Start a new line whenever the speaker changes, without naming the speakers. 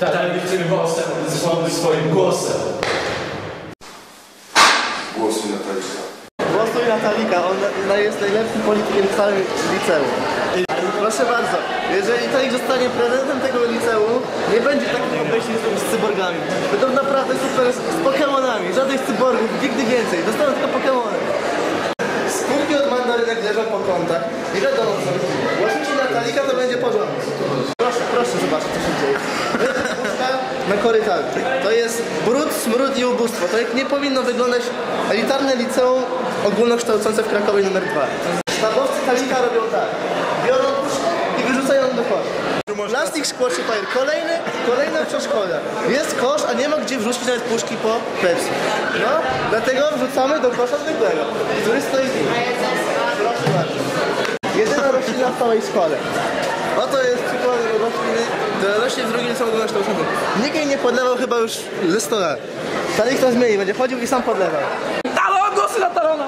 Nie chcemy głosem, zespoły swoim głosem.
Głosuj na Talika.
Głosuj na Talika, on na- jest najlepszym politykiem w całym liceum. Proszę bardzo, jeżeli Talik zostanie prezydentem tego liceum, nie będzie takich obejść z cyborgami. Będą naprawdę super z, z Pokemonami, żadnych cyborgów, nigdy więcej. Dostaną tylko Pokemony. Skórki od mandarynek leżą po kątach. I wiadomo co. Głosujcie na Talika, to będzie porządek. Proszę, proszę zobaczyć co się dzieje. To jest puszka na korytarzu. To jest brud, smród i ubóstwo. To jak nie powinno wyglądać elitarne liceum ogólnokształcące w Krakowie numer 2. Sztabowcy Talika robią tak. Biorą puszkę i wyrzucają ją do kosza. Plastik, szkło czy papier. Kolejny, kolejna przeszkoda. Jest kosz, a nie ma gdzie wrzucić nawet puszki po Pepsi. No, dlatego wrzucamy do kosza zwykłego, który stoi tu. Proszę bardzo. Jedyna roślina w całej szkole. Oto jest przykład która rośnie w drugim liceum ogólnokształcącym. Nikt jej nie podlewał chyba już ze 100 lat. Talik to zmieni, będzie chodził i sam podlewał.
Talon, głosy na Talona!